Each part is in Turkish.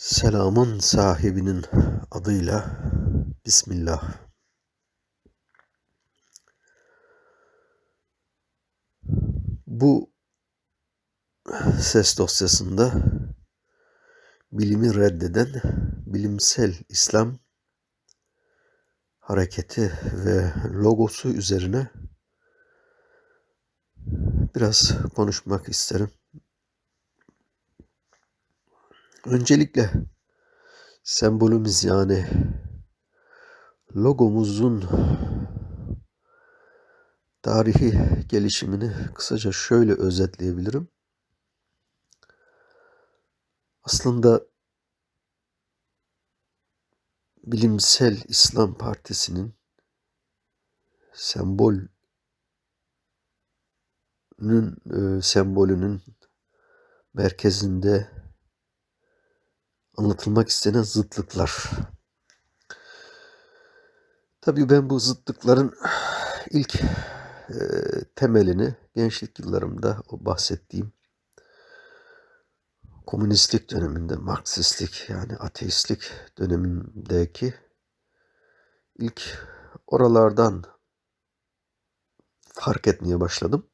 Selamın sahibinin adıyla Bismillah. Bu ses dosyasında bilimi reddeden bilimsel İslam hareketi ve logosu üzerine biraz konuşmak isterim. Öncelikle sembolümüz yani logomuzun tarihi gelişimini kısaca şöyle özetleyebilirim. Aslında Bilimsel İslam Partisi'nin sembolünün e, sembolünün merkezinde anlatılmak istenen zıtlıklar. Tabii ben bu zıtlıkların ilk e, temelini gençlik yıllarımda o bahsettiğim komünistlik döneminde, Marksistlik yani ateistlik dönemindeki ilk oralardan fark etmeye başladım.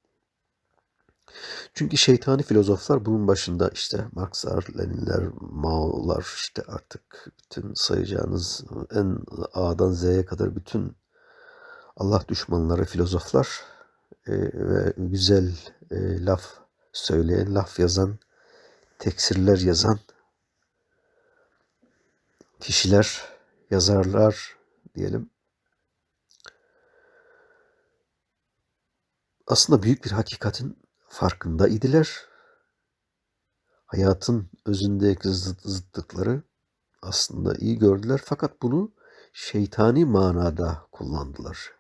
Çünkü şeytani filozoflar bunun başında işte Marxlar, Leninler, Mao'lar işte artık bütün sayacağınız en A'dan Z'ye kadar bütün Allah düşmanları filozoflar e, ve güzel e, laf söyleyen, laf yazan, teksirler yazan kişiler, yazarlar diyelim. Aslında büyük bir hakikatin farkında idiler. Hayatın özündeki zıt, zıtlıkları aslında iyi gördüler fakat bunu şeytani manada kullandılar.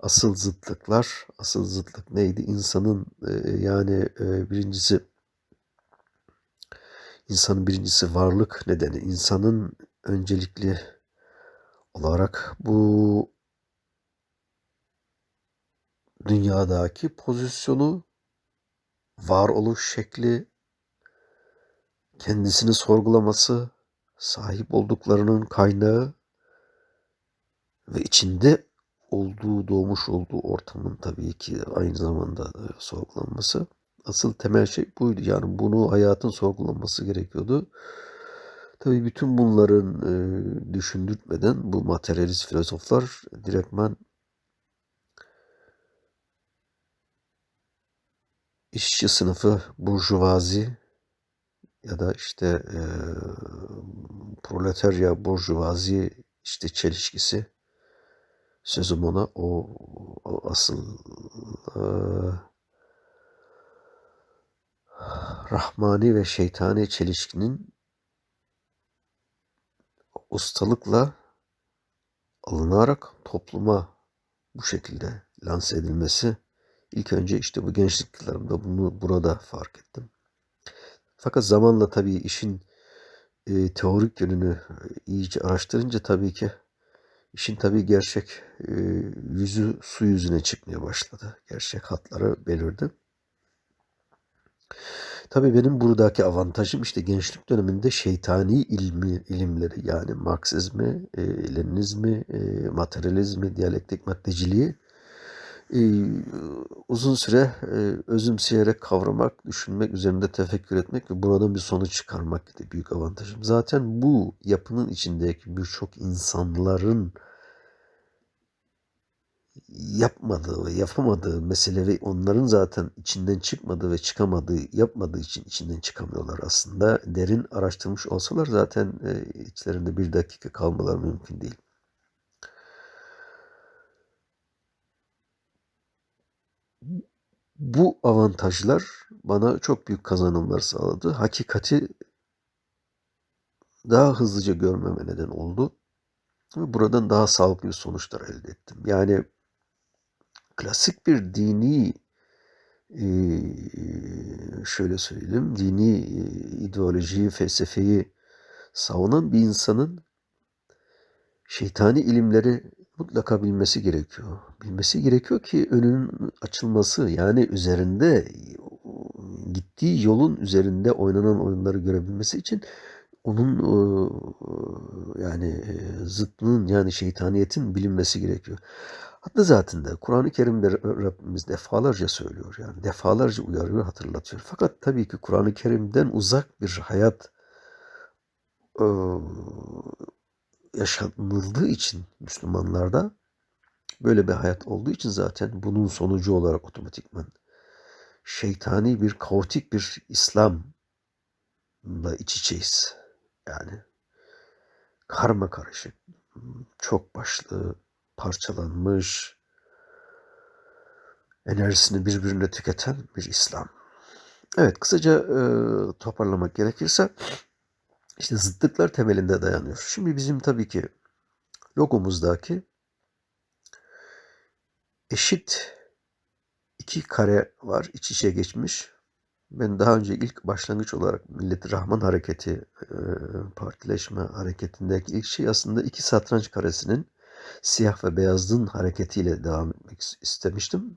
Asıl zıtlıklar, asıl zıtlık neydi? İnsanın e, yani e, birincisi insanın birincisi varlık nedeni, insanın öncelikli olarak bu dünyadaki pozisyonu varoluş şekli, kendisini sorgulaması, sahip olduklarının kaynağı ve içinde olduğu, doğmuş olduğu ortamın tabii ki aynı zamanda e, sorgulanması. Asıl temel şey buydu. Yani bunu hayatın sorgulanması gerekiyordu. Tabii bütün bunların e, düşündürtmeden bu materyalist filozoflar direktman işçi sınıfı, burjuvazi ya da işte e, proletarya, burjuvazi işte çelişkisi sözüm ona. O, o asıl e, rahmani ve şeytani çelişkinin ustalıkla alınarak topluma bu şekilde lanse edilmesi İlk önce işte bu gençlik yıllarımda bunu burada fark ettim. Fakat zamanla tabii işin e, teorik yönünü iyice araştırınca tabii ki işin tabii gerçek e, yüzü su yüzüne çıkmaya başladı. Gerçek hatları belirdi. Tabii benim buradaki avantajım işte gençlik döneminde şeytani ilmi, ilimleri yani Marksizmi, e, Leninizmi, e, materyalizmi, diyalektik maddeciliği e, uzun süre e, özümseyerek kavramak, düşünmek, üzerinde tefekkür etmek ve buradan bir sonuç çıkarmak gibi büyük avantajım. Zaten bu yapının içindeki birçok insanların yapmadığı ve yapamadığı meseleleri onların zaten içinden çıkmadığı ve çıkamadığı, yapmadığı için içinden çıkamıyorlar aslında. Derin araştırmış olsalar zaten e, içlerinde bir dakika kalmaları mümkün değil. Bu avantajlar bana çok büyük kazanımlar sağladı. Hakikati daha hızlıca görmeme neden oldu. Ve buradan daha sağlıklı sonuçlar elde ettim. Yani klasik bir dini şöyle söyleyeyim, dini ideolojiyi, felsefeyi savunan bir insanın şeytani ilimleri mutlaka bilmesi gerekiyor. Bilmesi gerekiyor ki önünün açılması yani üzerinde gittiği yolun üzerinde oynanan oyunları görebilmesi için onun yani e, zıttının yani şeytaniyetin bilinmesi gerekiyor. Hatta zaten de Kur'an-ı Kerim'de Rabbimiz defalarca söylüyor yani defalarca uyarıyor hatırlatıyor. Fakat tabii ki Kur'an-ı Kerim'den uzak bir hayat yaşanıldığı için Müslümanlarda böyle bir hayat olduğu için zaten bunun sonucu olarak otomatikman şeytani bir kaotik bir İslam'la iç içeyiz. Yani karma karışık, çok başlı, parçalanmış, enerjisini birbirine tüketen bir İslam. Evet, kısaca e, toparlamak gerekirse işte zıtlıklar temelinde dayanıyor. Şimdi bizim tabii ki logomuzdaki eşit iki kare var iç içe geçmiş. Ben daha önce ilk başlangıç olarak Milleti Rahman Hareketi partileşme hareketindeki ilk şey aslında iki satranç karesinin siyah ve beyazlığın hareketiyle devam etmek istemiştim.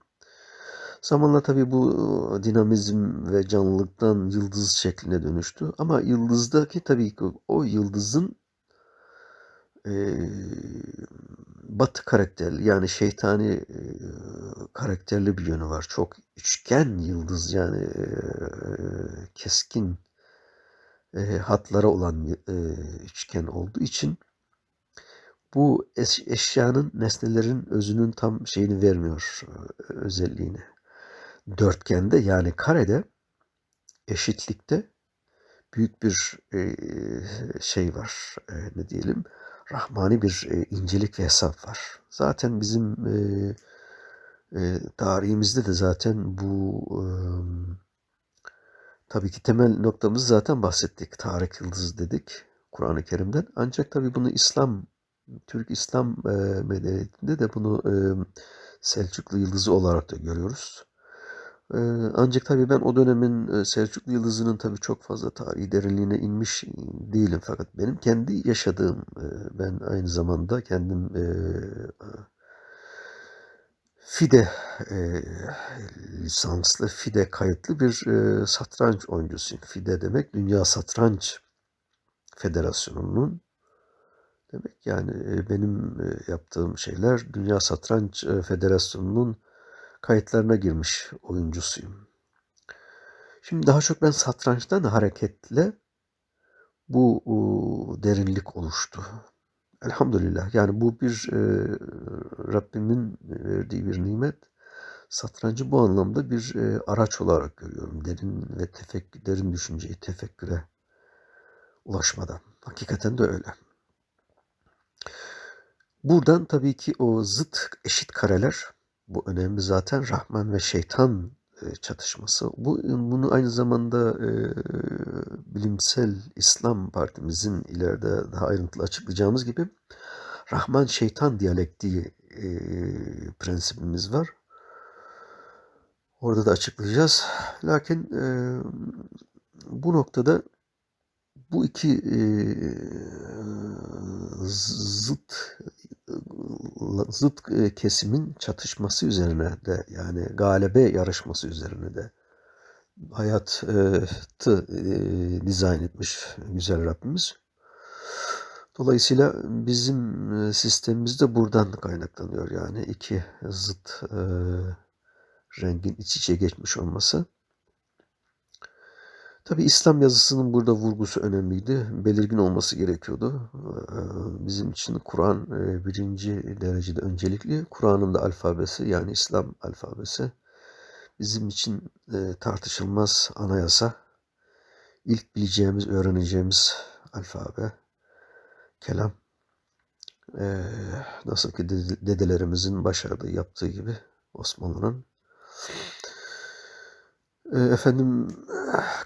Zamanla tabii bu dinamizm ve canlılıktan yıldız şekline dönüştü. Ama yıldızdaki tabii ki o yıldızın e, batı karakterli yani şeytani e, karakterli bir yönü var. Çok üçgen yıldız yani e, keskin e, hatlara olan e, üçgen olduğu için bu eş, eşyanın nesnelerin özünün tam şeyini vermiyor özelliğini. Dörtgende yani karede eşitlikte büyük bir e, şey var e, ne diyelim rahmani bir e, incelik ve hesap var. Zaten bizim tarihimizde de zaten bu tabii ki temel noktamız zaten bahsettik. Tarık Yıldız dedik Kur'an-ı Kerim'den. Ancak tabii bunu İslam, Türk İslam medeniyetinde de bunu Selçuklu Yıldızı olarak da görüyoruz. Ancak tabii ben o dönemin Selçuklu Yıldızı'nın tabii çok fazla tarihi derinliğine inmiş değilim. Fakat benim kendi yaşadığım, ben aynı zamanda kendim FIDE lisanslı, FIDE kayıtlı bir satranç oyuncusuyum. FIDE demek Dünya Satranç Federasyonu'nun demek. Yani benim yaptığım şeyler Dünya Satranç Federasyonu'nun kayıtlarına girmiş oyuncusuyum. Şimdi daha çok ben satrançtan hareketle bu derinlik oluştu. Elhamdülillah. Yani bu bir e, Rabbimin verdiği bir nimet. Satrancı bu anlamda bir e, araç olarak görüyorum. Derin ve tefek, derin düşünceyi tefekküre ulaşmadan. Hakikaten de öyle. Buradan tabii ki o zıt eşit kareler bu önemli zaten Rahman ve şeytan e, çatışması. Bu bunu aynı zamanda e, bilimsel İslam partimizin ileride daha ayrıntılı açıklayacağımız gibi Rahman şeytan diyalektiği e, prensibimiz var. Orada da açıklayacağız. Lakin e, bu noktada bu iki e, zıt zıt e, kesimin çatışması üzerine de yani galebe yarışması üzerine de hayatı e, dizayn etmiş güzel Rabbimiz. Dolayısıyla bizim e, sistemimiz de buradan kaynaklanıyor. Yani iki zıt rengin iç içe geçmiş olması. Tabi İslam yazısının burada vurgusu önemliydi. Belirgin olması gerekiyordu. Ee, bizim için Kur'an e, birinci derecede öncelikli. Kur'an'ın da alfabesi yani İslam alfabesi bizim için e, tartışılmaz anayasa. İlk bileceğimiz, öğreneceğimiz alfabe, kelam. Ee, nasıl ki dedelerimizin başardığı, yaptığı gibi Osmanlı'nın ee, efendim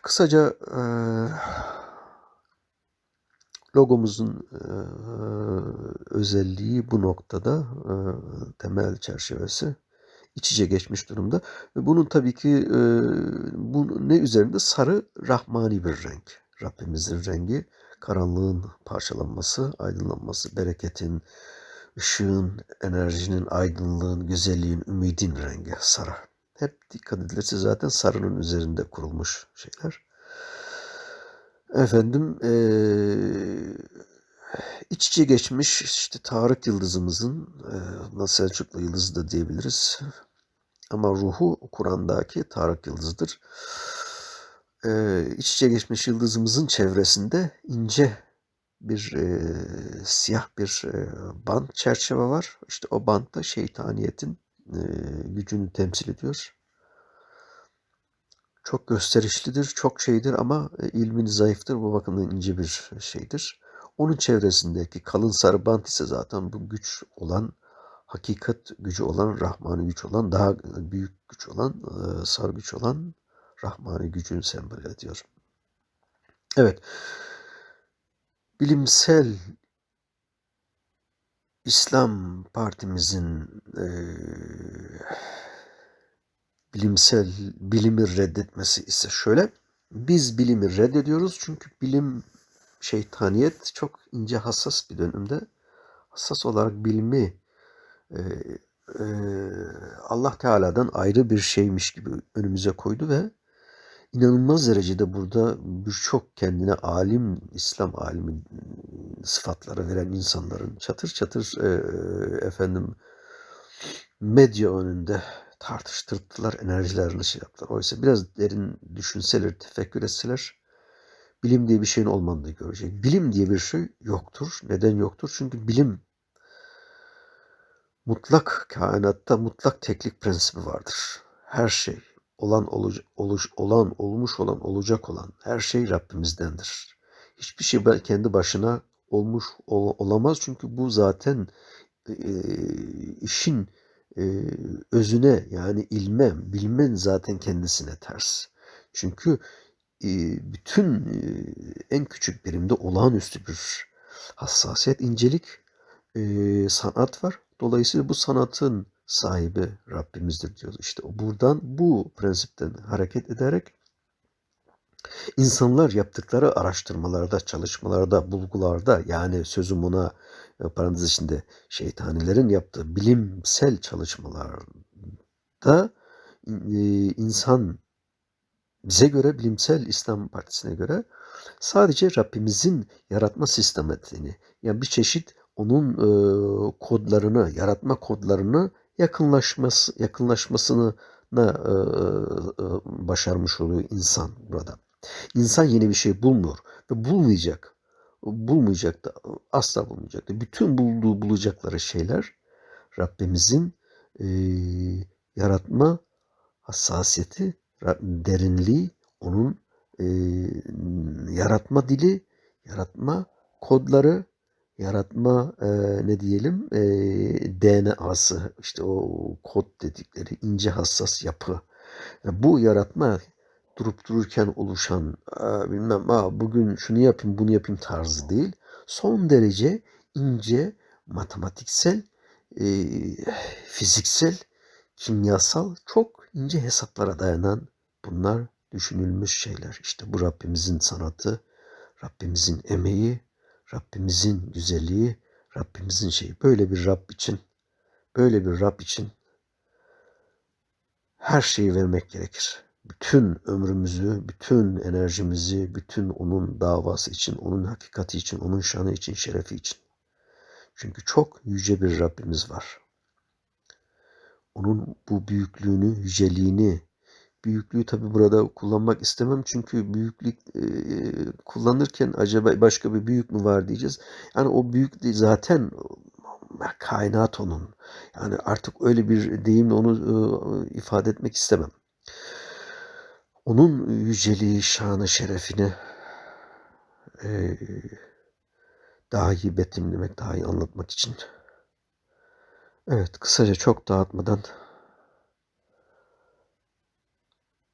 kısaca e, logomuzun e, özelliği bu noktada e, temel çerçevesi iç içe geçmiş durumda. Bunun tabii ki bu ne üzerinde sarı rahmani bir renk. Rabbimizin rengi karanlığın parçalanması, aydınlanması, bereketin, ışığın, enerjinin, aydınlığın, güzelliğin, ümidin rengi sarı. Hep dikkat edilirse zaten sarının üzerinde kurulmuş şeyler. Efendim eee iç içe geçmiş işte Tarık yıldızımızın eee Selçuklu yıldızı da diyebiliriz. Ama ruhu Kur'an'daki Tarık yıldızıdır. Eee iç içe geçmiş yıldızımızın çevresinde ince bir eee, siyah bir eee, bant çerçeve var. İşte o bant da şeytaniyetin gücünü temsil ediyor. Çok gösterişlidir, çok şeydir ama e, ilmin zayıftır. Bu bakımdan ince bir şeydir. Onun çevresindeki kalın sarı bant ise zaten bu güç olan, hakikat gücü olan, rahmani güç olan, daha büyük güç olan, sarı güç olan rahmani gücünü sembol ediyor. Evet, bilimsel İslam partimizin e, bilimsel bilimi reddetmesi ise şöyle. Biz bilimi reddediyoruz çünkü bilim şeytaniyet çok ince hassas bir dönemde hassas olarak bilimi e, e, Allah Teala'dan ayrı bir şeymiş gibi önümüze koydu ve inanılmaz derecede burada birçok kendine alim, İslam alimi sıfatları veren insanların çatır çatır e, efendim medya önünde tartıştırdılar, enerjilerini şey yaptılar. Oysa biraz derin düşünseler, tefekkür etseler bilim diye bir şeyin olmadığını görecek. Bilim diye bir şey yoktur. Neden yoktur? Çünkü bilim mutlak kainatta mutlak teklik prensibi vardır. Her şey olan oluş, oluş olan olmuş olan olacak olan her şey Rabbimizdendir. Hiçbir şey kendi başına olmuş ol, olamaz çünkü bu zaten e, işin e, özüne yani ilme, bilmen zaten kendisine ters. Çünkü e, bütün e, en küçük birimde olağanüstü bir hassasiyet, incelik, e, sanat var. Dolayısıyla bu sanatın sahibi Rabbimizdir diyoruz. İşte buradan bu prensipten hareket ederek insanlar yaptıkları araştırmalarda, çalışmalarda, bulgularda yani sözüm ona e, parantez içinde şeytanilerin yaptığı bilimsel çalışmalarda e, insan bize göre bilimsel İslam Partisi'ne göre sadece Rabbimizin yaratma sistematiğini yani bir çeşit onun e, kodlarını, yaratma kodlarını yakınlaşması yakınlaşmasını e, başarmış oluyor insan burada. İnsan yeni bir şey bulmuyor ve bulmayacak bulmayacak da asla bulmayacak da bütün bulduğu bulacakları şeyler Rabbimizin e, yaratma hassasiyeti, derinliği, onun e, yaratma dili, yaratma kodları, yaratma e, ne diyelim e, DNA'sı işte o kod dedikleri ince hassas yapı. Bu yaratma durup dururken oluşan bilmem Aa, bugün şunu yapayım bunu yapayım tarzı değil. Son derece ince matematiksel, e, fiziksel, kimyasal çok ince hesaplara dayanan bunlar düşünülmüş şeyler. İşte bu Rabbimizin sanatı, Rabbimizin emeği, Rabbimizin güzelliği, Rabbimizin şeyi. Böyle bir Rab için, böyle bir Rab için her şeyi vermek gerekir bütün ömrümüzü, bütün enerjimizi, bütün onun davası için, onun hakikati için, onun şanı için, şerefi için. Çünkü çok yüce bir Rabbimiz var. Onun bu büyüklüğünü, yüceliğini, büyüklüğü tabi burada kullanmak istemem çünkü büyüklük e, kullanırken acaba başka bir büyük mü var diyeceğiz. Yani o büyük zaten kainat onun. Yani artık öyle bir deyimle onu e, ifade etmek istemem onun yüceliği, şanı, şerefini e, daha iyi betimlemek, daha iyi anlatmak için. Evet, kısaca çok dağıtmadan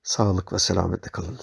sağlık ve selametle kalın.